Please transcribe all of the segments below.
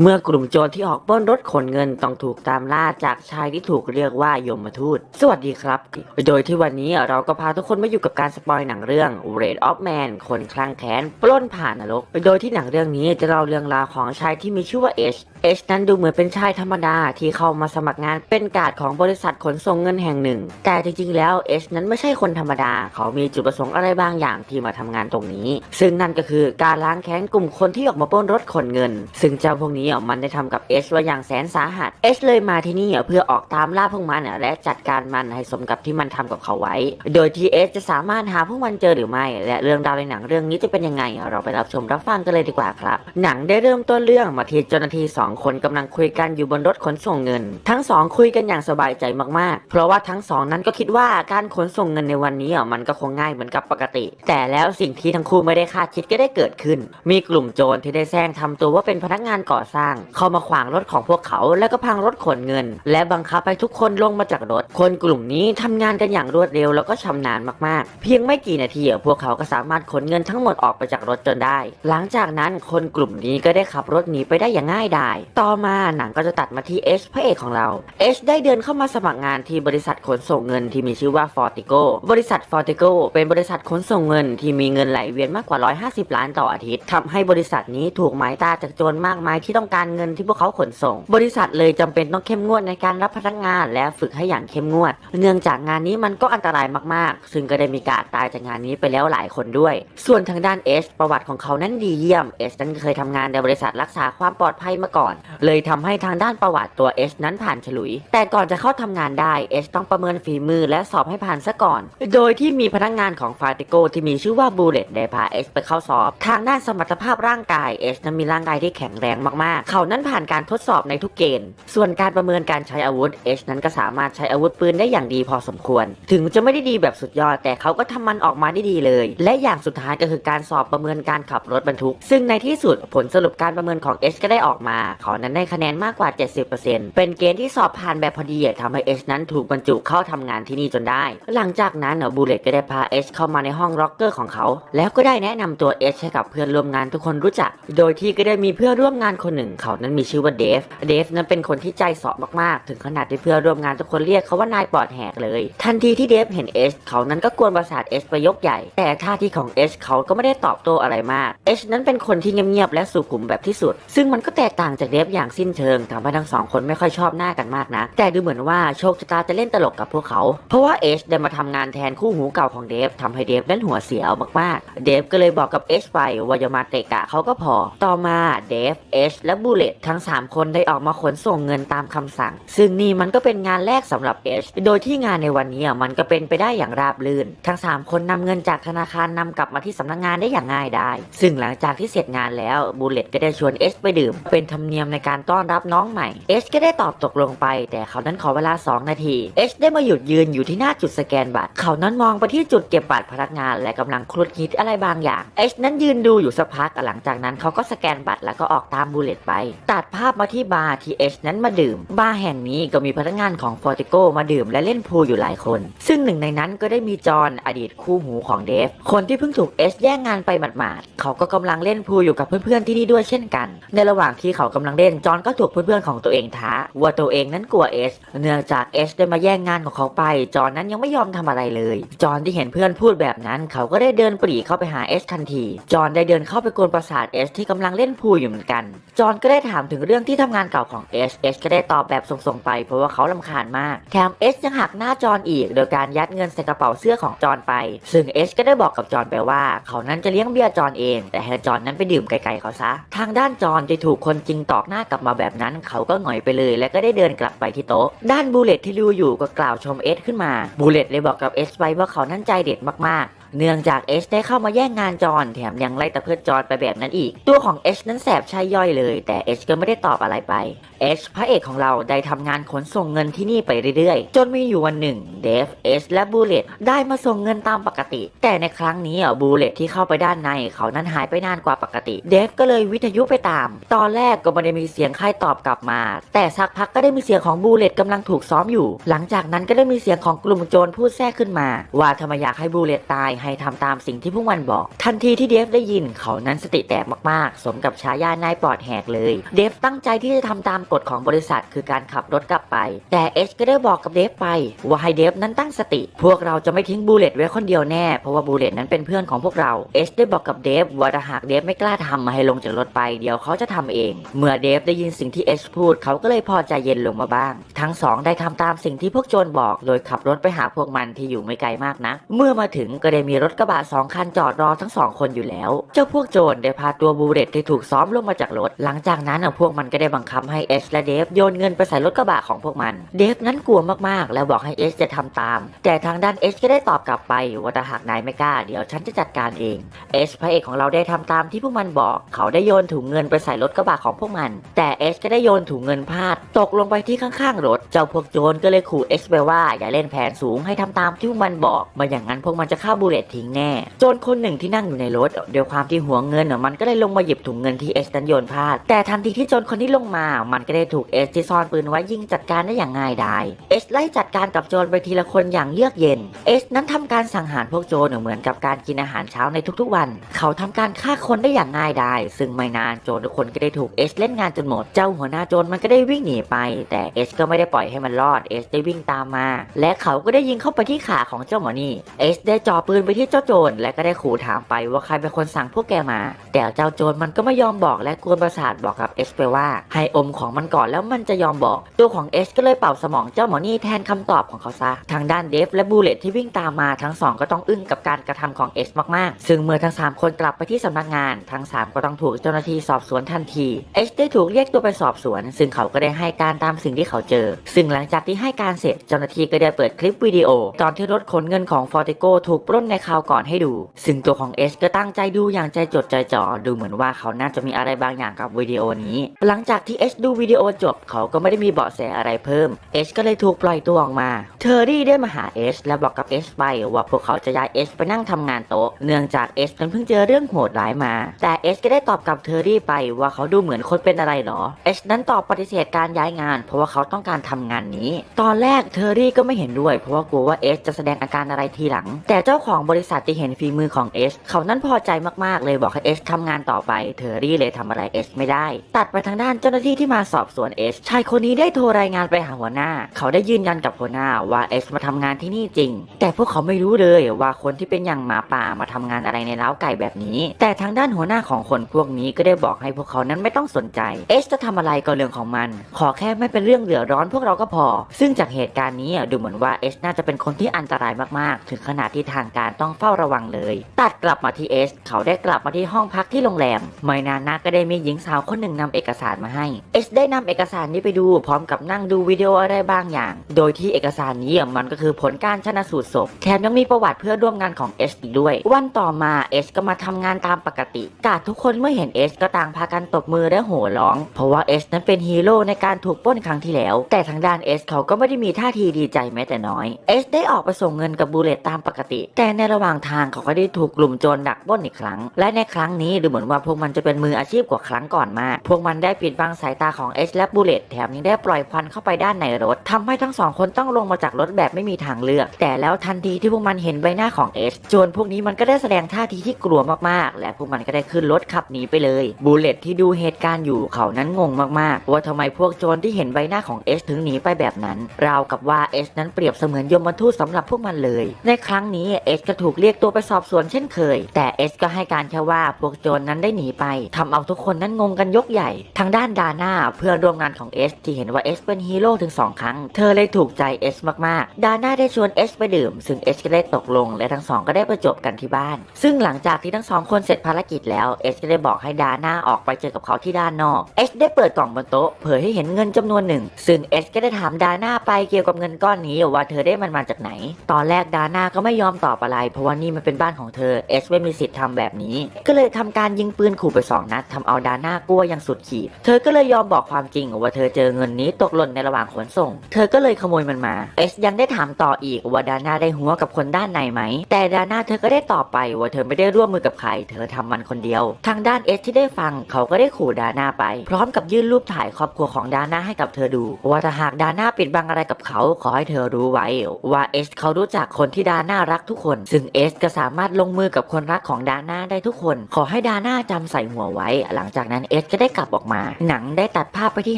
เมื่อกลุ่มโจรที่ออกปล้นรถขนเงินต้องถูกตามล่าจากชายที่ถูกเรียกว่ายมทูต สวัสดีครับ โดยที่วันนี้เราก็พาทุกคนมาอยู่กับการสปอยหนังเรื่อง Red of Man คนคลั่งแค้น ปล้นผ่านนรก โดยที่หนังเรื่องนี้จะเล่าเรื่องราวของชายที่มีชื่อว่าเอช เอชนั้นดูเหมือนเป็นชายธรรมดาที่เข้ามาสมัครงานเป็นการ์ดของบริษัทขนส่งเงินแห่งหนึ่ง แต่จริงๆ แล้วเอชนั้นไม่ใช่คนธรรมดา เขามีจุดประสงค์อะไรบางอย่างที่มาทำงานตรงนี้ ซึ่งนั่นก็คือการล้างแค้นกลุ่มคนที่ออกมาปล้นรถขนเงิน ซึ่งเจ้าพวกนี้มันได้ทำกับเอชไว้อย่างแสนสาหัสเอชเลยมาที่นี่เพื่อออกตามล่าพวกมันและจัดการมันให้สมกับที่มันทำกับเขาไว้ โดยที่เอชจะสามารถหาพวกมันเจอหรือไม่ และเรื่องราวในหนังเรื่องนี้จะเป็นยังไง เราไปรับชมรับฟังกันเลยดีกว่าครับ หนังได้เริ่มต้นเรื่องมาที่เจ้าหน้าที่สองคนกำลังคุยกันอยู่บนรถขนส่งเงิน ทั้งสองคุยกันอย่างสบายใจมากๆ เพราะว่าทั้งสองนั้นก็คิดว่าการขนส่งเงินในวันนี้อะมันก็คงง่ายเหมือนกับปกติ แต่แล้วสิ่งที่ทั้งคู่ไม่ได้คาดคิดก็ได้เกิดขึ้น มีกลุ่มโจรที่ได้แซงทำตัวว่าเป็นพนักงานก่อสร้าง เข้ามาขวางรถของพวกเขา แล้วก็พังรถขนเงิน และบังคับให้ทุกคนลงมาจากรถ คนกลุ่มนี้ทำงานกันอย่างรวดเร็วแล้วก็ชำนาญมากๆ เพียงไม่กี่นาทีพวกเขาก็สามารถขนเงินทั้งหมดออกไปจากรถจนได้ หลังจากนั้นคนกลุ่มนี้ก็ได้ขับรถหนีไปได้อย่างง่ายดายต่อมาหนังก็จะตัดมาที่เอชพระเอกของเราเอชได้เดินเข้ามาสมัครงานที่บริษัทขนส่งเงินที่มีชื่อว่าฟอร์ติโกบริษัทฟอร์ติโกเป็นบริษัทขนส่งเงินที่มีเงินไหลเวียนมากกว่า 150 ล้านต่ออาทิตย์ทำให้บริษัทนี้ถูกหมายตาจากโจรมากมายที่ต้องการเงินที่พวกเขาขนส่ง บริษัทเลยจำเป็นต้องเข้มงวดในการรับพนักงานและฝึกให้อย่างเข้มงวด เนื่องจากงานนี้มันก็อันตรายมากๆ ซึ่งก็ได้มีการตายจากงานนี้ไปแล้วหลายคนด้วย ส่วนทางด้านเอชประวัติของเขานั้นดีเยี่ยมเอชนั้นเคยทำงานในบริษัทรักษาความปลอดภัยมาก่อนเลยทำให้ทางด้านประวัติตัวเอชนั้นผ่านฉลุย แต่ก่อนจะเข้าทำงานได้เอชต้องประเมินฝีมือและสอบให้ผ่านซะก่อน โดยที่มีพนักงานของฟาติโกที่มีชื่อว่าบูเลตได้พาเอชไปเข้าสอบ ทางด้านสมรรถภาพร่างกายเอชนั้นมีร่างกายที่แข็งแรงมากๆ เขานั้นผ่านการทดสอบในทุกเกณฑ์ ส่วนการประเมินการใช้อาวุธเอชนั้นก็สามารถใช้อาวุธปืนได้อย่างดีพอสมควร ถึงจะไม่ได้ดีแบบสุดยอด แต่เขาก็ทำมันออกมาได้ดีเลย และอย่างสุดท้ายก็คือการสอบประเมินการขับรถบรรทุก ซึ่งในที่สุดผลสรุปการประเมินของเอชก็ได้ออกมาเขานั้นได้คะแนนมากกว่า 70%เป็นเกณฑ์ที่สอบผ่านแบบพอดีทำให้เอชนั้นถูกบรรจุเข้าทำงานที่นี่จนได้ หลังจากนั้นบูเลตก็ได้พาเอชเข้ามาในห้องล็อกเกอร์ของเขา แล้วก็ได้แนะนำตัวเอชให้กับเพื่อนร่วมงานทุกคนรู้จัก โดยที่ก็ได้มีเพื่อนร่วมงานคนหนึ่งเขานั้นมีชื่อว่าเดฟ เดฟนั้นเป็นคนที่ใจสาะมากๆ ถึงขนาดที่เพื่อนร่วมงานทุกคนเรียกเขาว่านายปอดแหกเลย ทันทีที่เดฟเห็นเอชเขานั้นก็กวนประสาทเอชไปยกใหญ่ แต่ท่าทีของเอชเขาก็ไม่ได้ตอบโต้อะไรมาก เอชนั้นเป็นคนที่เงียบๆและสุขุมแบบที่สุด ซึ่งมันก็แตกต่างจากเดฟอย่างสิ้นเชิงทำให้ทั้งสองคนไม่ค่อยชอบหน้ากันมากนะ แต่ดูเหมือนว่าโชคชะตาจะเล่นตลกกับพวกเขา เพราะว่าเอชได้มาทำงานแทนคู่หูเก่าของเดฟทำให้เดฟนั้นหัวเสียมากๆ เดฟก็เลยบอกกับเอชไปว่าอย่ามาเตะกะเขาก็พอ ต่อมาเดฟเอชและบูเลตทั้ง 3 คนได้ออกมาขนส่งเงินตามคำสั่ง ซึ่งนี่มันก็เป็นงานแรกสำหรับเอชโดยที่งานในวันนี้มันก็เป็นไปได้อย่างราบรื่น ทั้ง 3 คนนำเงินจากธนาคารนำกลับมาที่สำนักงานได้อย่างง่ายได้ ซึ่งหลังจากที่เสร็จงานแล้วบูเลตก็ได้ชวนเอชไปดื่มเป็นธรรมเนียมในการต้อนรับน้องใหม่ เอชก็ได้ตอบตกลงไป แต่เขานั้นขอเวลา 2 นาที เอชได้มาหยุดยืนอยู่ที่หน้าจุดสแกนบัตร เขานั้นมองไปที่จุดเก็บบัตรพนักงาน และกำลังคลุดคิดอะไรบางอย่าง เอชนั้นยืนดูอยู่สักพักหลังจากนั้นเขาก็สแกนบัตรแล้วก็ออกตามบูเลตไป ตัดภาพมาที่บาร์ที่เอชนั้นมาดื่ม บาร์แห่งนี้ก็มีพนักงานของฟอร์ติโกมาดื่มและเล่นพูลอยู่หลายคน ซึ่งหนึ่งในนั้นก็ได้มีจอห์นอดีตคู่หูของเดฟ คนที่เพิ่งถูกเอชแย่งงานไปหมาดๆ เขาก็กำลังเล่นพูลอยู่กับเพื่อนๆที่นี่ด้วยเช่นกัน ในระหว่างที่เขากำลังเล่นจอนก็ถูกเพื่อนๆของตัวเองท้าว่าตัวเองนั้นกลัวเอชเนื่องจากเอชได้มาแย่งงานของเขาไป จอนนั้นยังไม่ยอมทำอะไรเลย จอนที่เห็นเพื่อนพูดแบบนั้น เขาก็ได้เดินปรีเข้าไปหาเอชทันที จอนได้เดินเข้าไปกวนประสาทเอชที่กำลังเล่นพูลอยู่เหมือนกัน จอนก็ได้ถามถึงเรื่องที่ทำงานเก่าของเอชเอชก็ได้ตอบแบบส่งๆไปเพราะว่าเขาลำคาญมากแถมเอชยังหักหน้าจอนอีก โดยการยัดเงินใส่กระเป๋าเสื้อของจอนไป ซึ่งเอชก็ได้บอกกับจอนไปว่า เขานั้นจะเลี้ยงเบี้ยจอนเอง แต่ให้จอนนั้นไปดื่มไกลๆเขาซะ ทางด้านจอนจะถูกคนจริงตออกหน้ากลับมาแบบนั้น เขาก็หงอยไปเลย และก็ได้เดินกลับไปที่โต๊ะ ด้านบูเลตที่ดูอยู่ก็กล่าวชมเอสขึ้นมาบูเลตเลยบอกกับเอสไปว่าเขานั้นใจเด็ดมากๆ เนื่องจากเอชได้เข้ามาแย่งงานจอห์นแถมยังไล่ตะเพิดจอห์นไปแบบนั้นอีก ตัวของเอชนั้นแสบใช่ย่อยเลย แต่เอชก็ไม่ได้ตอบอะไรไปเอชพระเอกของเราได้ทำงานขนส่งเงินที่นี่ไปเรื่อยๆ จนมีอยู่วันหนึ่งเดฟเอชและบูเลตได้มาส่งเงินตามปกติ แต่ในครั้งนี้อะบูเลตที่เข้าไปด้านในเขานั้นหายไปนานกว่าปกติเดฟก็เลยวิทยุไปตาม ตอนแรกก็ไม่ได้มีเสียงใครตอบกลับมา แต่สักพักก็ได้มีเสียงของบูเลตกำลังถูกซ้อมอยู่ หลังจากนั้นก็ได้มีเสียงของกลุ่มโจรพูดแทรกขึ้นมา ว่าทำไมอยากให้บูเลตตายให้ทำตามสิ่งที่พวกมันบอก ทันทีที่เดฟได้ยินเขานั้นสติแตกมากๆ สมกับฉายานายปลอดแหกเลย เดฟตั้งใจที่จะทำตามกฎของบริษัท คือการขับรถกลับไป แต่เอชก็ได้บอกกับเดฟไป ว่าให้เดฟนั้นตั้งสติ พวกเราจะไม่ทิ้งบูเลตไว้คนเดียวแน่ เพราะว่าบูเลตนั้นเป็นเพื่อนของพวกเรา เอชได้บอกกับเดฟว่าถ้าหากเดฟไม่กล้าทำมาให้ลงจากรถไป เดี๋ยวเขาจะทำเอง เมื่อเดฟได้ยินสิ่งที่เอชพูด เขาก็เลยพอใจเย็นลงมาบ้าง ทั้งสองได้ทำตามสิ่งที่พวกโจรบอก โดยขับรถไปหาพวกมันที่อยู่ไม่ไกลมากนะ เมื่อมาถึงก็ได้มีรถกระบะสองคันจอดรอทั้งสองคนอยู่แล้ว เจ้าพวกโจรได้พาตัวบูเลตที่ถูกซ้อมลงมาจากรถ หลังจากนั้นพวกมันก็ได้บังคับให้เอชและเดฟโยนเงินไปใส่รถกระบะของพวกมัน เดฟนั้นกลัวมากๆ แล้วบอกให้เอชจะทำตาม แต่ทางด้านเอชก็ได้ตอบกลับไปว่าถ้าหากนายไม่กล้าเดี๋ยวฉันจะจัดการเองเอชพระเอกของเราได้ทำตามที่พวกมันบอก เขาได้โยนถุงเงินไปใส่รถกระบะของพวกมัน แต่เอชก็ได้โยนถุงเงินพลาด ตกลงไปที่ข้างๆรถ เจ้าพวกโจรก็เลยขู่เอชไปว่าอย่าเล่นแผนสูงให้ทำตามที่พวกมันบอกมาอย่างนั้นพวกมันจะฆ่าบูเลตทิ้งแน่ โจรคนหนึ่งที่นั่งอยู่ในรถด้วยความที่หัวเงินน่ะมันก็เลยลงมาหยิบถุงเงินที่เอชนั้นโยนพลาด แต่ทันทีที่โจรคนนี้ลงมา มันก็ได้ถูกเอชที่ซ่อนปืนไว้ยิงจัดการได้อย่างง่ายดายเอชไล่จัดการกับโจรไปทีละคนอย่างเยือกเย็นเอชนั้นทำการสังหารพวกโจรเหมือนกับการกินอาหารเช้าในทุกๆวัน เขาทำการฆ่าคนได้อย่างง่ายดายซึ่งไม่นานโจรทุกคนก็ได้ถูกเอชเล่นงานจนหมดเจ้าหัวหน้าโจรมันก็ได้วิ่งหนีไป แต่เอชก็ไม่ได้ปล่อยให้มันรอดเอชได้วิ่งตามมา และเขาก็ได้ยิงเข้าไปที่ขาของเจ้าหมอนี่เอชได้จ่อปืนไปที่เจ้าโจรและก็ได้ขู่ถามไปว่าใครเป็นคนสั่งพวกแกมา แต่เจ้าโจรมันก็ไม่ยอมบอกและกวนประสาทบอกกับเอชไปว่า ให้อมของมันก่อนแล้วมันจะยอมบอก ตัวของเอชก็เลยเป่าสมองเจ้าหมอนี่แทนคำตอบของเขาซะ ทางด้านเดฟและบูเลตที่วิ่งตามมาทั้งสองก็ต้องอึ้งกับการกระทำของเอชมากๆ ซึ่งเมื่อทั้งสามคนกลับไปที่สำนักงาน ทั้งสามก็ต้องถูกเจ้าหน้าที่สอบสวนทันทีเอชได้ถูกเรียกตัวไปสอบสวน ซึ่งเขาก็ได้ให้การตามสิ่งที่เขาเจอ ซึ่งหลังจากที่ให้การเสร็จเจ้าหน้าที่ก็ได้เปิดคลิปวิดีโอ ตอนที่รถขนเงินของฟอร์ติโกถูกปล้นในคราวก่อนให้ดู ซึ่งตัวของเอชก็ตั้งใจดูอย่างใจจดใจจ่อดูเหมือนว่าเขาน่าจะมีอะไรบางอย่างกับวิดีโอนี้ หลังจากที่เอชดูวิดีโอจบเขาก็ไม่ได้มีเบาะแสอะไรเพิ่มเอชก็เลยถูกปล่อยตัวออกมาเทอร์รี่ได้มาหาเอชและบอกกับเอชไปว่าพวกเขาจะย้ายเอชไปนั่งทำงานโต๊ะเนื่องจากเอชนั้นเพิ่งเจอเรื่องโหดร้ายมา แต่เอชก็ได้ตอบกับเทอร์รี่ไปว่าเขาดูเหมือนคนเป็นอะไรหรอเอชนั้นตอบปฏิเสธการย้ายงาน เพราะว่าเขาต้องการทำงานนี้ ตอนแรกเทอร์รี่ก็ไม่เห็นด้วย เพราะว่ากลัวว่าเอชจะแสดงอาการอะไรทีหลัง แต่เจ้าของบริษัทที่เห็นฝีมือของเอชเขานั้นพอใจมากๆ เลยบอกให้เอชทำงานต่อไป เทอรี่เลยทำอะไรเอชไม่ได้ ตัดไปทางด้านเจ้าหน้าที่ที่มาสอบสวนเอชชายคนนี้ได้โทรรายงานไปหาหัวหน้า เขาได้ยืนยันกับหัวหน้าว่าเอชมาทำงานที่นี่จริง แต่พวกเขาไม่รู้เลยว่าคนที่เป็นอย่างหมาป่ามาทำงานอะไรในเล้าไก่แบบนี้ แต่ทางด้านหัวหน้าของคนพวกนี้ก็ได้บอกให้พวกเขานั้นไม่ต้องสนใจเอชจะทำอะไรก็เรื่องของมัน ขอแค่ไม่เป็นเรื่องเดือดร้อนพวกเราก็พอ ซึ่งจากเหตุการณ์นี้ดูเหมือนว่าเอชน่าจะเป็นคนที่อันตรายมากๆ ถึงขนาดที่ทางการต้องเฝ้าระวังเลย ตัดกลับมาที่เอชเขาได้กลับมาที่ห้องพักที่โรงแรม ไม่นานนักก็ได้มีหญิงสาวคนหนึ่งนำเอกสารมาให้เอชได้นำเอกสารนี้ไปดูพร้อมกับนั่งดูวิดีโออะไรบางอย่าง โดยที่เอกสารนี้มันก็คือผลการชนะสูตรศพแถมยังมีประวัติเพื่อร่วมงานของเอชอีกด้วย วันต่อมาเอชก็มาทำงานตามปกติ กาดทุกคนเมื่อเห็นเอชก็ต่างพากันตบมือและโห่ร้อง เพราะว่าเอชนั้นเป็นฮีโร่ในการถูกป้นครั้งที่แล้ว แต่ทางด้านเอชเขาก็ไม่ได้มีท่าทีดีใจแม้แต่น้อยเอชได้ออกไปส่งเงินกับบูเลตตามปกติ แต่ในระหว่างทางเขาก็ได้ถูกกลุ่มโจรดักปล้นอีกครั้ง และในครั้งนี้ดูเหมือนว่าพวกมันจะเป็นมืออาชีพกว่าครั้งก่อนมา พวกมันได้ปิดบังสายตาของเอชและบูเลตแถมยังได้ปล่อยควันเข้าไปด้านในรถทำให้ทั้งสองคนต้องลงมาจากรถแบบไม่มีทางเลือก แต่แล้วทันทีที่พวกมันเห็นใบหน้าของเอชโจรพวกนี้มันก็ได้แสดงท่าทีที่กลัวมากๆ และพวกมันก็ได้ขึ้นรถขับหนีไปเลยบูเลตที่ดูเหตุการณ์อยู่เขานั้นงงมากๆ ว่าทำไมพวกโจรที่เห็นใบหน้าของเอชถึงหนีไปแบบนั้น ราวกับว่าเอชนั้นเปรียบเสมือนยมทูตสำหรับพวกมันเลย ในครั้งนี้เอชก็ถูกเรียกตัวไปสอบสวนเช่นเคย แต่เอชก็ให้การแค่ว่าพวกโจรนั้นได้หนีไปทำเอาทุกคนนั้นงงกันยกใหญ่ ทางด้านดาน่าเพื่อนร่วมงานของเอชที่เห็นว่าเอชเป็นฮีโร่ถึงสองครั้ง เธอเลยถูกใจเอชมากๆ ดาน่าได้ชวนเอชไปดื่ม ซึ่งเอชก็ได้ตกลง และทั้งสองก็ได้ประจบกันที่บ้าน ซึ่งหลังจากที่ทั้งสองคนเสร็จภารกิจแล้วเอชก็ได้บอกให้ดาน่าออกไปเจอกับเขาที่ด้านนอกเอชได้เปิดกล่องบนโต๊ะเผยให้เห็นเงินจำนวนหนึ่ง ซึ่งเอชก็ได้ถามดาน่าไปเกี่ยวกับเงินก้อนนี้ว่าเธอได้มันมาจากไหน ตอนแรกดาน่าก็ไม่ยอมตอบอะไรเพราะว่านี่มันเป็นบ้านของเธอเอชไม่มีสิทธิ์ทำแบบนี้ ก็เลยทำการยิงปืนขู่ไปสองนัดทำเอาดาน่ากลัวอย่างสุดขีด เธอก็เลยยอมบอกความจริงว่าเธอเจอเงินนี้ตกหล่นในระหว่างขนส่ง เธอก็เลยขโมยมันมาเอชยังได้ถามต่ออีกว่าดาน่าได้หัวกับคนด้านในไหม แต่ดาน่าเธอก็ได้ตอบไปว่าเธอไม่ได้ร่วมมือกับใคร เธอทำมันคนเดียว ทางด้านเอชที่ได้ฟังเขาก็ได้ขู่ดาน่าไป พร้อมกับยื่นรูปถ่ายครอบครัวของดาน่าให้กับเธอดูว่าถ้าหากดาน่าปิดบังอะไรกับเขาขอให้เธอรู้ไว้ว่าเอชเขารู้จักคนที่ดาน่ารักทุกคนซึ่งเอสก็สามารถลงมือกับคนรักของดาน่าได้ทุกคน ขอให้ดาน่าจำใส่หัวไว้ หลังจากนั้นเอสก็ได้กลับออกมา หนังได้ตัดภาพไปที่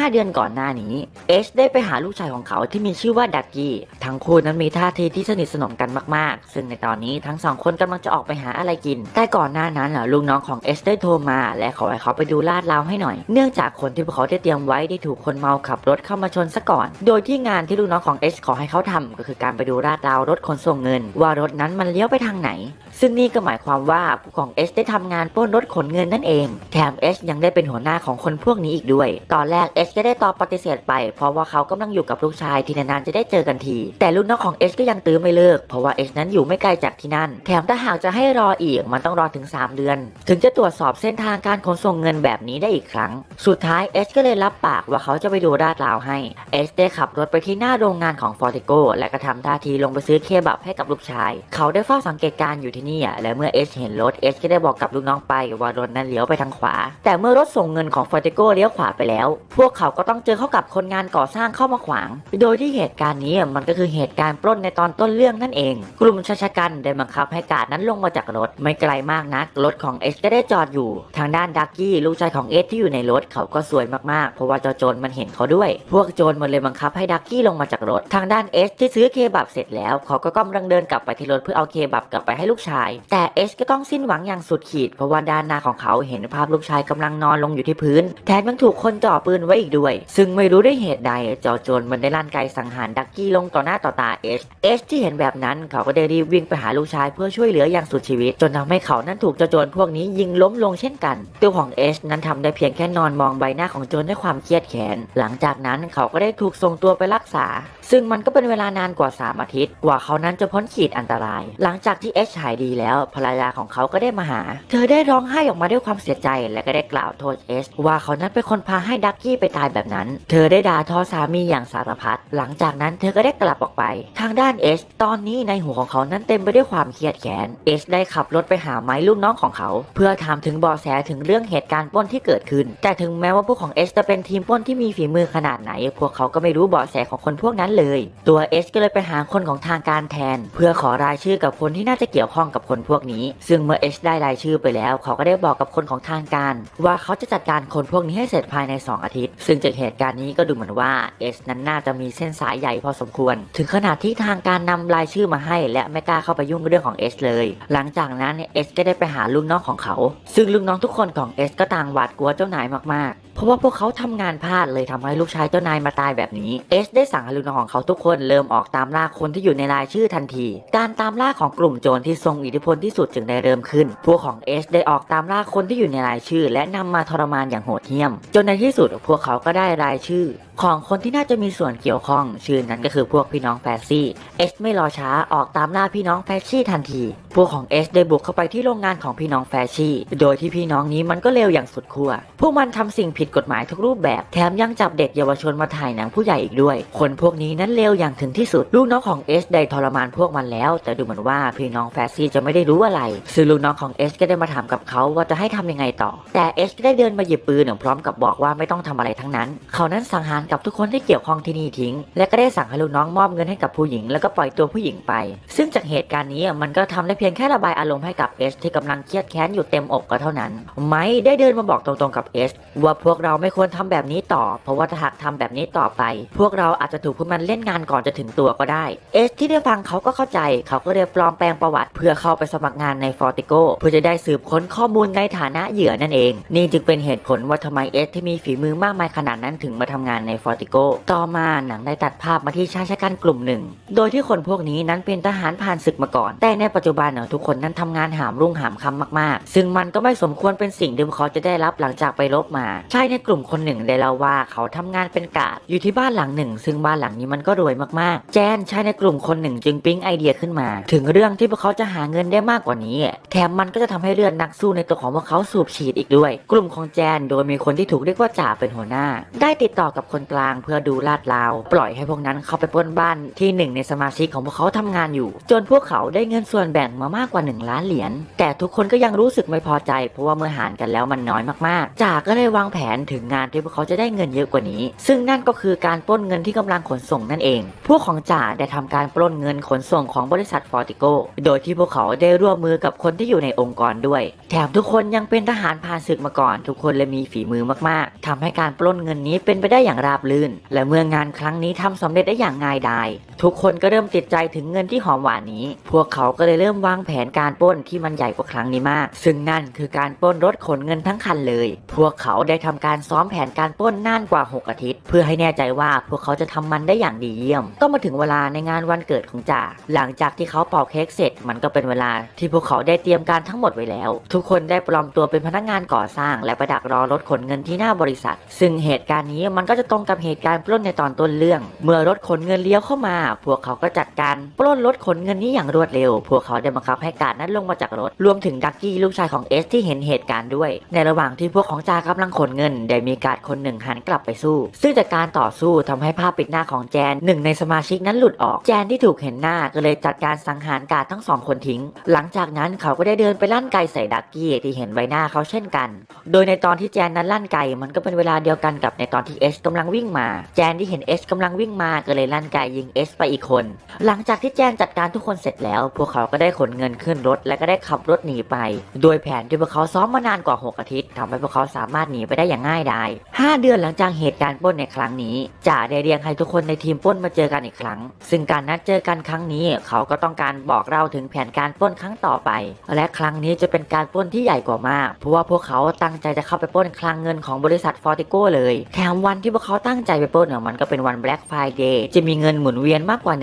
5 เดือนก่อนหน้านี้ เอสได้ไปหาลูกชายของเขาที่มีชื่อว่าดักกี้ ทั้งคู่นั้นมีท่าทีที่สนิทสนมกันมากๆ ซึ่งในตอนนี้ทั้งสองคนกำลังจะออกไปหาอะไรกิน แต่ก่อนหน้านั้นลูกน้องของเอสได้โทรมา และขอให้เขาไปดูลาดราวให้หน่อย เนื่องจากคนที่พวกเขาได้เตรียมไว้ได้ถูกคนเมาขับรถเข้ามาชนซะก่อน โดยที่งานที่ลูกน้องของเอสขอให้เขาทำก็คือการไปดูลาดราวรถขนส่งเงิน ว่ารถนั้นมันเลี้ยวไปทางไหน ซึ่งนี่ก็หมายความว่าผู้ของเอสได้ทำงานปล้นรถขนเงินนั่นเอง แถมเอสยังได้เป็นหัวหน้าของคนพวกนี้อีกด้วย ตอนแรกเอสก็ได้ตอบปฏิเสธไป เพราะว่าเขากำลังอยู่กับลูกชายที่นานๆจะได้เจอกันที แต่ลูกน้องของเอสก็ยังตื้อไม่เลิก เพราะว่าเอสนั้นอยู่ไม่ไกลจากที่นั่น แถมถ้าหากจะให้รออีกมันต้องรอถึง 3 เดือน ถึงจะตรวจสอบเส้นทางการขนส่งเงินแบบนี้ได้อีกครั้ง สุดท้ายเอสก็เลยรับปากว่าเขาจะไปดูลาดราวให้เอสได้ขับรถไปที่หน้าโรงงานของฟอร์ติโกและก็ทำท่าทีลงไปซื้อเคบับให้กับลูกชาย เขาได้เฝ้าสังเกตการอยู่ที่นี่อะและเมื่อเอสเห็นรถเอสก็ได้บอกกับลูกน้องไปว่ารถนั้นเลี้ยวไปทางขวา แต่เมื่อรถส่งเงินของฟอร์ติโกเลี้ยวขวาไปแล้ว พวกเขาก็ต้องเจอเข้ากับคนงานก่อสร้างเข้ามาขวาง โดยที่เหตุการณ์นี้มันก็คือเหตุการณ์ปล้นในตอนต้นเรื่องนั่นเอง กลุ่มชายชะกันได้บังคับให้กาดนั้นลงมาจากรถไม่ไกลมากนักรถของเอสก็ได้จอดอยู่ ทางด้านดักกี้ลูกชายของเอสที่อยู่ในรถเขาก็สวยมากๆเพราะว่าเจ้าโจรมันเห็นเขาด้วย พวกโจรมันเลยบังคับให้ดักกี้ลงมาจากรถ ทางด้านเอสที่ซื้อเคบับเสร็จแล้ว เขาก็กำลังเดินกลับไปที่รถเพื่อเอาเคบับกลับไปให้ลูกชายแต่เอสก็ต้องสิ้นหวังอย่างสุดขีด เพราะว่าด้านหน้าของเขาเห็นภาพลูกชายกำลังนอนลงอยู่ที่พื้น แถมยังถูกคนจ่อปืนไว้อีกด้วย ซึ่งไม่รู้ด้วยเหตุใดจ้าโจรมันได้ลั่นไกสังหารดักกี้ลงต่อหน้าต่อตาเอสเอสที่เห็นแบบนั้นเขาก็ได้รีบวิ่งไปหาลูกชายเพื่อช่วยเหลืออย่างสุดชีวิต จนทำให้เขานั้นถูกจ้าโจรพวกนี้ยิงล้มลงเช่นกัน ตัวของเอสนั้นทำได้เพียงแค่นอนมองใบหน้าของโจรด้วยความเครียดแค้นหลังจากนั้นเขาก็ได้ถูกส่งตัวไปรักษา ซึ่งมันก็เป็นเวลานานกว่า 3 อาทิตย์ กว่าเขานั้นจะพ้นขีดอันตราย หลังจากที่เอสหายดีแล้วภรรยาของเขาก็ได้มาหา เธอได้ร้องไห้ออกมาด้วยความเสียใจและก็ได้กล่าวโทษเอสว่าเขานั้นเป็นคนพาให้ดักกี้ไปตายแบบนั้น เธอได้ด่าทอสามีอย่างสารพัดหลังจากนั้นเธอก็ได้กลับออกไป ทางด้านเอสตอนนี้ในหัวของเขานั้นเต็มไปด้วยความเครียดแค้นเอสได้ขับรถไปหาไม้ลูกน้องของเขา เพื่อถามถึงเบาะแสถึงเรื่องเหตุการณ์ปล้นที่เกิดขึ้น แต่ถึงแม้ว่าพวกของเอสจะเป็นทีมปล้นที่มีฝีมือขนาดไหน พวกเขาก็ไม่รู้เบาะแสของคนพวกนั้นเลย ตัวเอสก็เลยไปหาคนของทางการแทน เพื่อขอรายชื่อกับคนที่น่าจะเกี่ยวข้องกับคนพวกนี้ ซึ่งเมื่อเอสได้รายชื่อไปแล้ว เขาก็ได้บอกกับคนของทางการ ว่าเขาจะจัดการคนพวกนี้ให้เสร็จภายใน 2 อาทิตย์ ซึ่งจากเหตุการณ์นี้ก็ดูเหมือนว่าเอสนั้นน่าจะมีเส้นสายใหญ่พอสมควร ถึงขนาดที่ทางการนำรายชื่อมาให้ และไม่กล้าเข้าไปยุ่งเรื่องของเอสเลย หลังจากนั้นเอสก็ได้ไปหาลูกน้องของเขา ซึ่งลูกน้องทุกคนของเอสก็ต่างหวาดกลัวเจ้านายมากๆ เพราะว่าพวกเขาทำงานพลาดเลยทำให้ลูกชายเจ้านายมาตายแบบนี้ เอสได้สั่งให้ลูกน้องของเขาทุกคนเริ่มออกตามล่าคนที่อยู่ในรายชื่อทันที การตามล่าของกลุ่มโจรที่ทรงอิทธิพลที่สุดจึงได้เริ่มขึ้น พวกของเอสได้ออกตามล่าคนที่อยู่ในรายชื่อ และนำมาทรมานอย่างโหดเหี้ยม จนในที่สุดพวกเขาก็ได้รายชื่อ ของคนที่น่าจะมีส่วนเกี่ยวข้อง ชื่อนั้นก็คือพวกพี่น้องแฟซี่เอสไม่รอช้าออกตามล่าพี่น้องแฟชี่ทันที พวกของเอสได้บุกเข้าไปที่โรงงานของพี่น้องแฟชี่ โดยที่พี่น้องนี้มันก็เลวอย่างสุดขั้ว พวกมันทำสิ่งผิดกฎหมายทุกรูปแบบ แถมยังจับเด็กเยาวชนมาถ่ายหนังผู้ใหญ่อีกด้วย คนพวกนี้นั้นเลวอย่างถึงที่สุด ลูกน้องของเอสได้ทรมานพวกมันแล้ว แต่ดูเหมือนว่าพี่น้องแฟซี่จะไม่ได้รู้อะไร ซึ่งลูกน้องของเอสก็ได้มาถามกับเขาว่าจะให้ทำยังไงต่อ แต่เอสก็ได้เดินมาหยิบปืนพร้อมกับบอกว่าไม่ต้องทำอะไรทั้งนั้น เขานั้นสังหารกับทุกคนที่เกี่ยวข้องที่นี่ทิ้ง และก็ได้สั่งให้ลูกน้องมอบเงินให้กับผู้หญิง แล้วก็ปล่อยตัวผู้หญิงไป ซึ่งจากเหตุการณ์นี้มันก็ทำได้เพียงแค่ระบายอารมณ์ให้กับเอสที่กำลังเครียดแค้นอยู่เต็มอกก็เท่านั้น ไม้ได้เดินมาบอกตรงๆกับเอสว่าพวกเราไม่ควรทำแบบนี้ต่อ เพราะว่าถ้าหากทำแบบนี้ต่อไป พวกเราอาจจะถูกพวกมันเล่นงานก่อนจะถึงตัวก็ได้ เอสที่ได้ฟังเขาก็เข้าใจ เขาก็เลยปลอมแปลงประวัติ เพื่อเข้าไปสมัครงานในฟอร์ติโกเพื่อจะได้สืบค้นข้อมูลในฐานะเหยื่อนั่นเอง นี่จึงเป็นเหตุผลว่าทำไมเอสที่มีฝีมือมากมายขนาดนั้นถึงมาทำงานในฟอร์ติโก ต่อมาหนังได้ตัดภาพมาที่ชายชะกันกลุ่มหนึ่ง โดยที่คนพวกนี้นั้นเป็นทหารผ่านศึกมาก่อน แต่ในปัจจุบันเนอะทุกคนนั้นทำงานหามรุ่งหามค่ำมากๆ ซึ่งมันก็ไม่สมควรเป็นสิ่งที่พวกเขาจะได้รับหลังจากไปรบมา ชายในกลุ่มคนหนึ่งได้เล่าว่าเขาทำงานเป็นกาดอยู่ที่บ้านหลังหนึ่ง ซึ่งบ้านหลังนี้มันก็รวยมากๆ แจนชายในกลุ่มคนหนึ่งจึงปิ๊งไอเดียขึ้นมา ถึงเรื่องที่พวกเขาจะหาเงินได้มากกว่านี้ แถมมันก็จะทำให้เลือดนักสู้ในตัวของพวกเขาสูบฉีดอีกด้วย กลุ่มของแจนโดยมีคนที่ถูกเรียกว่าจ่าเป็นหัวหน้า ได้ติดต่อกับคนกลางเพื่อดูลาดราว ปล่อยให้พวกนั้นเข้าไปปล้นบ้านที่หนึ่งในสมาชิกของพวกเขาทำงานอยู่ จนพวกเขาได้เงินส่วนแบ่งมามากกว่า 1 ล้านเหรียญแต่ทุกคนก็ยังรู้สึกไม่พอใจ เพราะว่าเมื่อหารกันแล้วมันน้อยมากๆจ่าก็เลยวางแผนถึงงานที่พวกเขาจะได้เงินเยอะกว่านี้ ซึ่งนั่นก็คือการปล้นเงินที่กำลังขนส่งนั่นเอง พวกของจ่าได้ทำการปล้นเงินขนส่งของบริษัทฟอร์ติโกโดยที่พวกเขาได้ร่วมมือกับคนที่อยู่ในองค์กรด้วย แถมทุกคนยังเป็นทหารผ่านศึกมาก่อน ทุกคนเลยมีฝีมือมากๆทำให้การปล้นเงินนี้เป็นไปได้อย่างราบรื่น และเมื่องานครั้งนี้ทำสำเร็จได้อย่างง่ายดายทุกคนก็เริ่มติดใจถึงเงินที่หอมหวานนี้ พวกเขาก็เลยเริ่มวางแผนการปล้นที่มันใหญ่กว่าครั้งนี้มาก ซึ่งนั่นคือการปล้นรถขนเงินทั้งคันเลย พวกเขาได้ทำการซ้อมแผนการปล้นนานกว่า 6 อาทิตย์ เพื่อให้แน่ใจว่าพวกเขาจะทำมันได้อย่างดีเยี่ยม ก็มาถึงเวลาในงานวันเกิดของจ่าหลังจากที่เขาเป่าเค้กเสร็จ มันก็เป็นเวลาที่พวกเขาได้เตรียมการทั้งหมดไว้แล้ว ทุกคนได้ปลอมตัวเป็นพนักงานก่อสร้าง และประดักรอรถขนเงินที่หน้าบริษัท ซึ่งเหตุการณ์นี้มันก็จะตรงกับเหตุการณ์ปล้นในตอนต้นเรื่อง เมื่อรถขนเงินเลี้ยวเข้ามา พวกเขาก็จัดการปล้นรถขนเงินนี้อย่างรวดเร็ว พวกเขาได้บังคับให้การดนั้นลงมาจากรถ รวมถึงดักกี้ลูกชายของเอสที่เห็นเหตุการณ์ด้วย ในระหว่างที่พวกของจากำลังขนเงิน ได้มีการดคนหนึ่งหันกลับไปสู้ ซึ่งจากการต่อสู้ทำให้ภาพปิดหน้าของแจนหนึ่งในสมาชิกนั้นหลุดออก แจนที่ถูกเห็นหน้าก็เลยจัดการสังหารการดทั้งสองคนทิ้ง หลังจากนั้นเขาก็ได้เดินไปลั่นไกใส่ดักกี้ที่เห็นใบหน้าเขาเช่นกัน โดยในตอนที่แจนนั้นลั่นไกมันก็เป็นเวลาเดียวกันกับในตอนที่เอสกำลังวิ่งมา แจนที่เห็นเอสกำลังวิ่งมาก็เลยลั่นไกยิงเอสไปอีกคน หลังจากที่แจนจัดการทุกคนเสร็จแล้ว พวกเขาก็ได้ขนเงินขึ้นรถ และก็ได้ขับรถหนีไป โดยแผนที่พวกเขาซ้อมมานานกว่า 6 อาทิตย์ทำให้พวกเขาสามารถหนีไปได้อย่างง่ายดาย5เดือนหลังจากเหตุการณ์ปล้นในครั้งนี้จ่าได้เรียกให้ทุกคนในทีมปล้นมาเจอกันอีกครั้ง ซึ่งการนัดเจอกันครั้งนี้ เขาก็ต้องการบอกเล่าถึงแผนการปล้นครั้งต่อไป และครั้งนี้จะเป็นการปล้นที่ใหญ่กว่ามาก เพราะว่าพวกเขาตั้งใจจะเข้าไปปล้นคลังเงินของบริษัทฟอร์ติโก้เลย แถมวันที่พวกเขาาตั้งใจไปปล้นเนี่ยมันก็เป็นวัน Black Friday จะมีเงินหมุนเวียนมากกว่า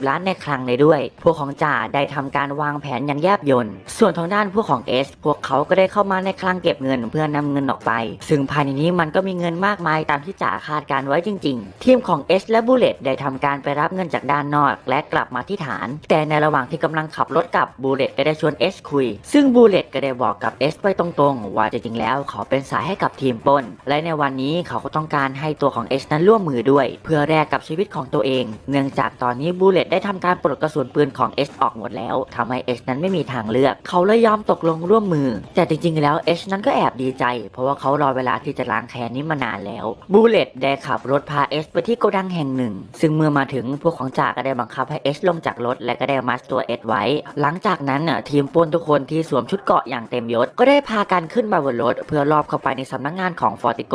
150 ล้านในคลังเลยด้วย พวกของจ่าได้ทำการวางแผนอย่างแยบยลส่วนทางด้านพวกของเอสพวกเขาก็ได้เข้ามาในคลังเก็บเงินเพื่อนำเงินออกไป ซึ่งภายในนี้มันก็มีเงินมากมายตามที่จ่าคาดการไว้จริง ๆ ทีมของเอสและบูเลตได้ทำการไปรับเงินจากด้านนอก และกลับมาที่ฐาน แต่ในระหว่างที่กำลังขับรถกลับบูเลตก็ได้ชวนเอสคุย ซึ่งบูเลตก็ได้บอกกับเอสไปตรงๆ ว่าจริงๆแล้วเขาเป็นสายให้กับทีมปล้น และในวันนี้เขาก็ต้องการให้ตัวของเอสนั้นร่วมมือด้วย เพื่อแลกกับชีวิตของตัวเอง เนื่องจากตอนนี้บูเลตได้ทำการปลดกระสุนปืนของเอสออกหมดแล้วทำให้เอสนั้นไม่มีทางเลือก เขาเลยยอมตกลงร่วมมือ แต่จริงๆ แล้วเอสนั้นก็แอบดีใจ เพราะว่าเขารอเวลาที่จะล้างแค้นนี้มานานแล้วบูเลตได้ขับรถพาเอสไปที่โกดังแห่งหนึ่ง ซึ่งเมื่อมาถึงพวกของจ่าก็ได้บังคับให้เอสลงจากรถและก็ได้มัดตัวเอสไว้ หลังจากนั้นน่ะทีมปนทุกคนที่สวมชุดเกราะอย่างเต็มยศก็ได้พากันขึ้นมาบนรถ เพื่อรอบเข้าไปในสำนักงานของฟอร์ติโก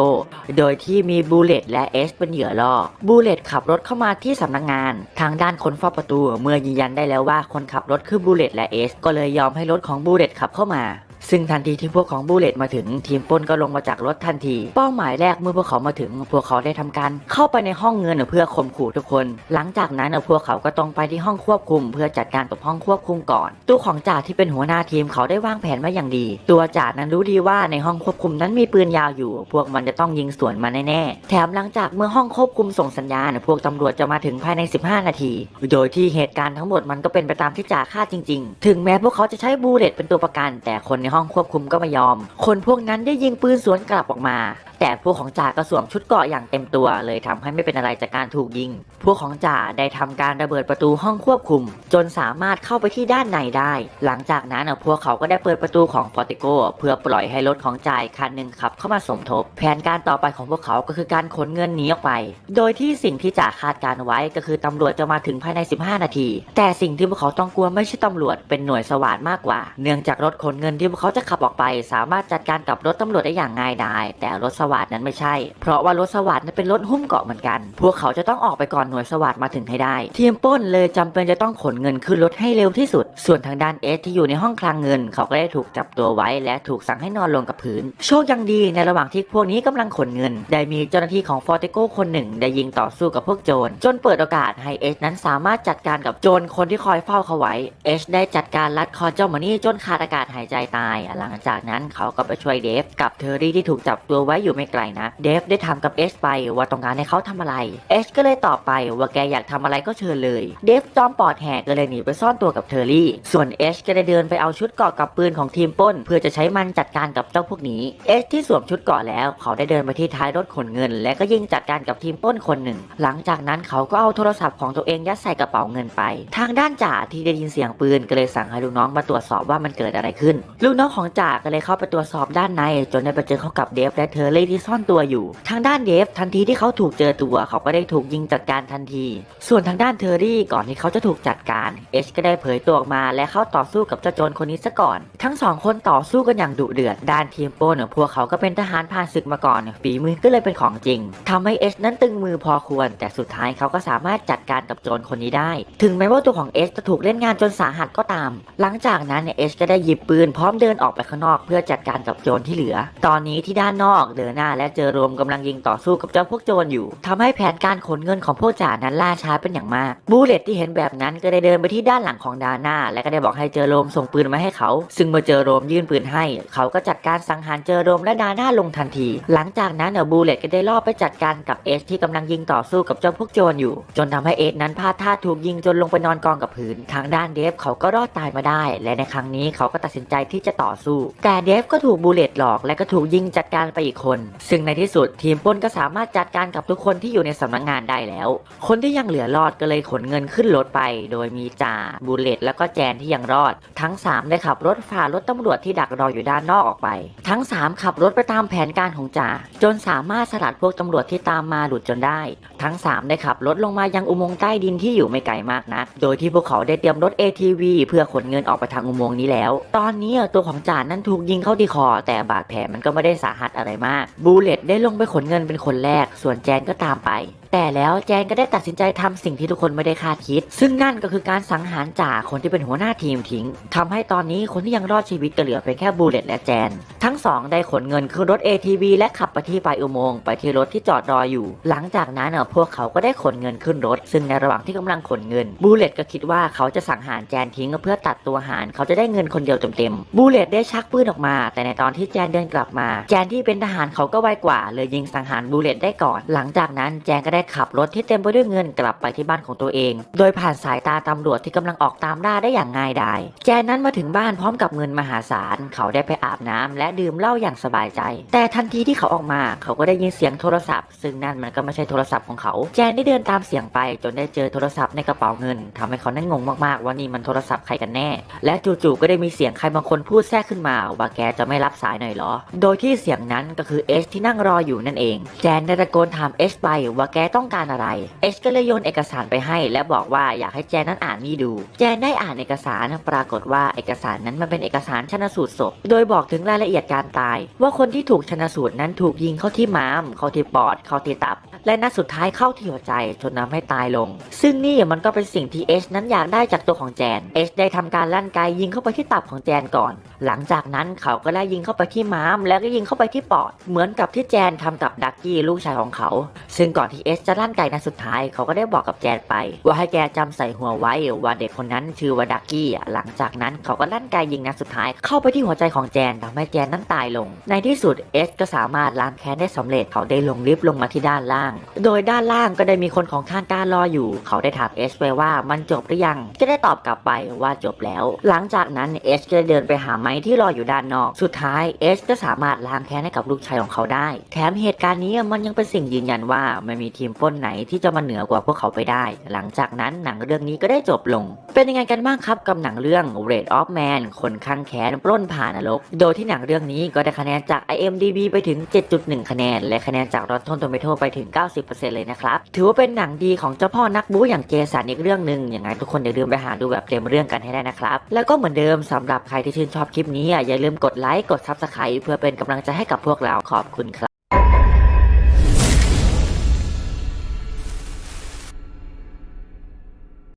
โดยที่มีบูเลตและเอสเป็นเหยื่อล่อบูเลตขับรถเข้ามาที่สำนักงาน ทางด้านคนเฝ้าประตู เมื่อยืนยันได้แล้วว่าคนขับรถคือบูเลตและเอสก็เลยยอมให้รถของบูเลตขับเข้ามา ซึ่งทันทีที่พวกของบูเลตมาถึงทีมป้นก็ลงมาจากรถทันที เป้าหมายแรกเมื่อพวกเขามาถึง พวกเขาได้ทำการเข้าไปในห้องเงินเพื่อข่มขู่ทุกคน หลังจากนั้นพวกเขาก็ต้องไปที่ห้องควบคุม เพื่อจัดการกับห้องควบคุมก่อน ตัวของจ่าที่เป็นหัวหน้าทีมเขาได้วางแผนไว้อย่างดี ตัวจ่านั้นรู้ดีว่าในห้องควบคุมนั้นมีปืนยาวอยู่ พวกมันจะต้องยิงสวนมาแน่ๆแถมหลังจากเมื่อห้องควบคุมส่งสัญญาณพวกตำรวจจะมาถึงภายใน 15 นาที โดยที่เหตุการณ์ทั้งหมดมันก็เป็นไปตามที่จ่าคาดจริง ๆ ถึงแม้พวกเขาจะใช้บูเลตเป็นตัวประกันแต่คนในห้ององควบคุมก็ไม่ยอม คนพวกนั้นได้ยิงปืนสวนกลับออกมา แต่พวกของจ่าก็สวมชุดเกราะอย่างเต็มตัว เลยทำให้ไม่เป็นอะไรจากการถูกยิง พวกของจ่าได้ทำการระเบิดประตูห้องควบคุม จนสามารถเข้าไปที่ด้านในได้ หลังจากนั้นพวกเขาก็ได้เปิดประตูของฟอร์ติโกเพื่อปล่อยให้รถของจ่ายคันหนึ่งขับเข้ามาสมทบ แผนการต่อไปของพวกเขาก็คือการขนเงินหนีออกไป โดยที่สิ่งที่จ่าคาดการไว้ก็คือตำรวจจะมาถึงภายใน 15 นาที แต่สิ่งที่พวกเขาต้องกลัวไม่ใช่ตำรวจเป็นหน่วยสวาทมากกว่า เนื่องจากรถขนเงินที่พวกเขาจะขับออกไป สามารถจัดการกับรถตำรวจได้อย่างง่ายดายแต่รถสวาทนั้นไม่ใช่ เพราะว่ารถสวาทนั้นเป็นรถหุ้มเกาะเหมือนกัน พวกเขาจะต้องออกไปก่อนหน่วยสวาทมาถึงให้ได้ ทีมป้นเลยจำเป็นจะต้องขนเงินขึ้นรถให้เร็วที่สุด ส่วนทางด้านเอสที่อยู่ในห้องคลังเงิน เขาก็ได้ถูกจับตัวไว้ และถูกสั่งให้นอนลงกับพื้น โชคยังดีในระหว่างที่พวกนี้กำลังขนเงิน ได้มีเจ้าหน้าที่ของฟอร์ติโกคนหนึ่ง ได้ยิงต่อสู้กับพวกโจรจนเปิดโอกาสให้เอสนั้นสามารถจัดการกับโจรคนที่คอยเฝ้าเขาไว้เอสได้จัดการลัดคอเจ้าหมานี่จนขาดอากาศหายใจตาย หลังจากนั้นเขาก็ไปช่วยเดฟกับเทอร์รี่ที่ถูกจับตัวไว้อยู่ไม่ไกลนะ เดฟได้ถามกับเอสไปว่าต้องการให้เขาทำอะไร เอสก็เลยตอบไปว่าแกอยากทำอะไรก็เชิญเลย เดฟจอมปอดแหกก็เลยหนีไปซ่อนตัวกับเทอร์รี่ ส่วนเอสก็ได้เดินไปเอาชุดเกาะกับปืนของทีมป้น เพื่อจะใช้มันจัดการกับเจ้าพวกนี้เอสที่สวมชุดเกาะแล้ว เขาได้เดินไปที่ท้ายรถขนเงิน และก็ยิงจัดการกับทีมป้นคนหนึ่ง หลังจากนั้นเขาก็เอาโทรศัพท์ของตัวเองยัดใส่กระเป๋าเงินไป ทางด้านจ่าที่ได้ยินเสียงปืนก็เลยสั่งให้ลูกน้องมาตรวจสอบว่ามันเกิดอะไรขึ้น ลูกน้องของจ่าก็เลยเข้าไปตรวจสอบด้านในจนได้ไปเจอเขากับเดฟและเทอร์รี่ที่ซ่อนตัวอยู่ ทางด้านเดฟทันทีที่เขาถูกเจอตัว เขาก็ได้ถูกยิงจัดการทันที ส่วนทางด้านเทอร์รี่ก่อนที่เขาจะถูกจัดการเอชก็ได้เผยตัวออกมาและเข้าต่อสู้กับเจ้าโจรคนนี้ซะก่อน ทั้งสองคนต่อสู้กันอย่างดุเดือดด้านทีมโป้นพวกเขาก็เป็นทหารผ่านศึกมาก่อน ฝีมือก็เลยเป็นของจริงทำให้เอชนั้นตึงมือพอควร แต่สุดท้ายเขาก็สามารถจัดการกับโจรคนนี้ได้ ถึงแม้ว่าตัวของเอชจะถูกเล่นงานจนสาหัสก็ตาม หลังจากนั้นเนี่ยเอชก็ได้หยิบปืนพร้อมเดินออกไปข้างนอก เพื่อจัดการกับโจรที่เหลือ ตอนนี้ที่ด้านนอกเดอหน้าและเจอโรมกำลังยิงต่อสู้กับเจ้าพวกโจรอยู่ทำให้แผนการขนเงินของพวกจ่านั้นล่าช้าเป็นอย่างมาก บูเลตที่เห็นแบบนั้นก็ได้เดินไปที่ด้านหลังของดาน่าและก็ได้บอกให้เจอโรมส่งปืนมาให้เขา ซึ่งเมื่อเจอโรมยื่นปืนให้ เขาก็จัดการสังหารเจอโรมและดาน่าลงทันที หลังจากนั้นบูเลตก็ได้ล่อไปจัดการกับเอสที่กำลังยิงต่อสู้กับเจ้าพวกโจรอยู่ จนทำให้เอสนั้นพลาดท่าถูกยิงจนลงไปนอนกองกับพื้นทางด้านเดฟเขาก็รอดตายมาได้ และในครั้งนี้เขาก็ตัดสินใจที่จะต่อสู้ แต่เดฟก็ถูกบูเลตหลอกและก็ถูกยิงจัดการไปอีกคนซึ่งในที่สุดทีมป้นก็สามารถจัดการกับทุกคนที่อยู่ในสำนักงานได้แล้ว คนที่ยังเหลือรอดก็เลยขนเงินขึ้นรถไป โดยมีจ่าบูเลตแล้วก็แจนที่ยังรอด ทั้ง 3 ได้ขับรถฝ่ารถตำรวจที่ดักรออยู่ด้านนอกออกไป ทั้ง 3 ขับรถไปตามแผนการของจ่าจนสามารถสลัดพวกตำรวจที่ตามมาหลุดจนได้ ทั้ง 3 ได้ขับรถลงมายังอุโมงค์ใต้ดินที่อยู่ไม่ไกลมากนัก โดยที่พวกเขาได้เตรียมรถ ATV เพื่อขนเงินออกไปทางอุโมงค์นี้แล้ว ตอนนี้ตัวของจ่านั้นถูกยิงเข้าที่คอ แต่บาดแผลมันก็ไม่ได้สาหัสอะไรมากบูเลตได้ลงไปขนเงินเป็นคนแรก ส่วนแจนก็ตามไป แต่แล้วแจนก็ได้ตัดสินใจทำสิ่งที่ทุกคนไม่ได้คาดคิด ซึ่งนั่นก็คือการสังหารจ่าคนที่เป็นหัวหน้าทีมทิ้งทำให้ตอนนี้คนที่ยังรอดชีวิตก็เหลือเพียงแค่บูเลตและแจน ทั้งสองได้ขนเงินขึ้นรถ ATV และขับไปที่ปลายอุโมงค์ไปที่รถที่จอดรออยู่ หลังจากนั้นเน่ะพวกเขาก็ได้ขนเงินขึ้นรถ ซึ่งในระหว่างที่กำลังขนเงินบูเลตก็คิดว่าเขาจะสังหารแจนทิ้งเพื่อตัดตัวหารเขาจะได้เงินคนเดียวเต็มๆบูเลตได้ชักปืนออกมา แต่ในตอนที่แจนเดินกลับมา แจนที่เป็นทหารเขาก็ไวกว่าเลยยิงสังหารบูเลตได้ก่อน หลังจากนั้นแจนก็ได้ขับรถที่เต็มไปด้วยเงินกลับไปที่บ้านของตัวเอง โดยผ่านสายตาตำรวจที่กำลังออกตามล่าได้อย่างง่ายดาย แจนนั้นมาถึงบ้านพร้อมกับเงินมหาศาล เขาได้ไปอาบน้ำและดื่มเหล้าอย่างสบายใจ แต่ทันทีที่เขาออกมา เขาก็ได้ยินเสียงโทรศัพท์ ซึ่งนั่นมันก็ไม่ใช่โทรศัพท์ของเขา แจนได้เดินตามเสียงไป จนได้เจอโทรศัพท์ในกระเป๋าเงินทำให้เขานั้นงงมากๆว่านี่มันโทรศัพท์ใครกันแน่ และจู่ๆก็ได้มีเสียงใครบางคนพูดแทรกขึ้นมา ว่าแกจะไม่รับสายหน่อยเหรอ โดยที่เสียงนั้นก็คือเอชที่นั่งรออยู่นั่นเอง แจนได้ตะโกนถามเอชไปว่าแกต้องการอะไร เอชก็เลยโยนเอกสารไปให้ และบอกว่าอยากให้แจนนั้นอ่านนี่ดู แจนได้อ่านเอกสารปรากฏว่าเอกสารนั้นมันเป็นเอกสารชนสูตรศพ โดยบอกถึงรายละเอียดการตาย ว่าคนที่ถูกชนสูตรนั้นถูกยิงเข้าที่ม้าม เข้าที่ปอด เข้าที่ตับ และนัดสุดท้ายเข้าที่หัวใจจนทำให้ตายลง ซึ่งนี่มันก็เป็นสิ่งที่เอชนั้นอยากได้จากตัวของแจนเอชได้ทำการลั่นไกยิงเข้าไปที่ตับของแจนก่อน หลังจากนั้นเขาก็ได้ยิงเข้าไปที่ม้าม แล้วก็ยิงเข้าไปที่ปอด เหมือนกับที่แจนทำกับดักกี้ลูกชายของเขา ซึ่งก่อนที่เอชจะลั่นไกนัดสุดท้ายเขาก็ได้บอกกับแจนไป ว่าให้แกจำใส่หัวไว้ว่าเด็กคนนั้นชื่อว่าดักกี้หลังจากนั้นเขาก็ลั่นไกยิงนัดสุดท้ายเข้าไปที่หัวใจของแจนทำให้แจนนั้นตายลง ในที่สุดเอชก็สามารถล้างแค้นได้สำเร็จเขาได้ลงลิฟต์ลงมาที่ด้านล่าง โดยด้านล่างก็ได้มีคนของทางการรออยู่ เขาได้ถามเอชไปว่ามันจบหรือยังก็ได้ตอบกลับไปว่าจบแล้ว หลังจากนั้นเอชก็ได้เดินไปหาไม้ที่รออยู่ด้านนอก สุดท้ายเอชก็สามารถล้างแค้นให้กับลูกชายของเขาได้ แถมเหตุการณ์นี้มันยังเป็นสิ่งยืนยันว่าไม่มีทีมปล้นไหนที่จะมาเหนือกว่าพวกเขาไปได้ หลังจากนั้นหนังเรื่องนี้ก็ได้จบลง เป็นยังไงกันบ้างครับกับหนังเรื่อง Red of Man คนข้างแค้นปล้นผ่านนรก โดยที่หนังเรื่องนี้ก็ได้คะแนนจาก IMDB ไปถึง 7.1 คะแนน และคะแนนจาก Rotten Tomato ไปถึง 90%เลยนะครับ ถือว่าเป็นหนังดีของเจ้าพ่อนักบู๊อย่างเจสันอีกเรื่องหนึ่งยังไงทุกคนอย่าลืมไปหาดูแบบเต็มเรื่องกันให้ได้นะครับ แล้วก็เหมือนเดิมสำหรับใครที่ชื่นชอบคลิปนี้อะอย่าลืมกดไลค์กด Subscribe เพื่อเป็นกำลังใจให้กับพวกเราขอบคุณครับ